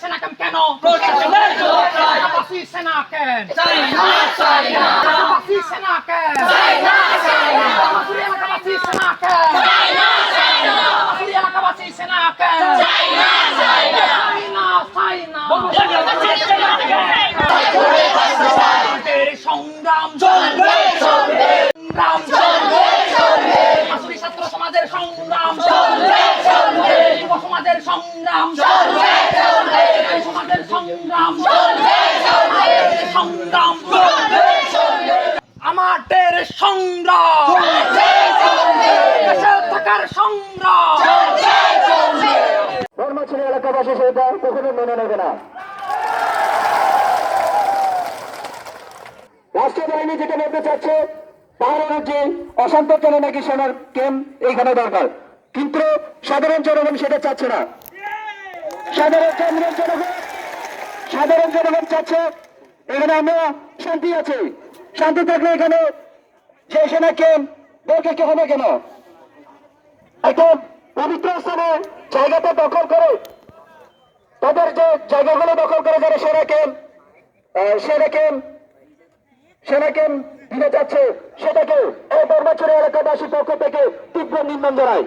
সেনা কেন। আবাসী সেনা ক্যাম্প চাই না চাই না আবাসী সেনা ক্যাম্প চাই না চাই না আবাসী এলাকাবাসী সেনা ক্যাম্প চাই না চাই না আবাসী এলাকাবাসী সেনা ক্যাম্প চাই না চাই না চাই না চাই না করে বাঁচতে চাই। আমাদের সংগ্রাম চলবে চলবে সংগ্রাম চলবে চলবে ছাত্র সমাজের সংগ্রাম চলবে চলবে যুব সমাজের সংগ্রাম চলবে আমাদের সংগ্রাম। এলাকাবাসী সেটা কখনো মেনে নেবে না। যেটা বলতে চাচ্ছে, তার যে অশান্ত চলে নাকি সেনার কেম এইখানে দরকার? কিন্তু সাধারণ জনগণ সেটা চাচ্ছে না। সাধারণ জনগণ সাধারণ জনগণ চাচ্ছে, এখানে আমরা শান্তি আছে। শান্তি থাকলে এখানে যে সেনা কেম দরকার কে হবে কেন? একটা পবিত্র স্থানে জায়গাটা দখল করে, তাদের যে জায়গাগুলো দখল করে যারা সেনা ক্যাম্প সেনা ক্যাম্প সেনা ক্যাম্প দিতে যাচ্ছে সেটাকে এই বর্মাচুরি এলাকাবাসীর পক্ষ থেকে তীব্র নিন্দন জানায়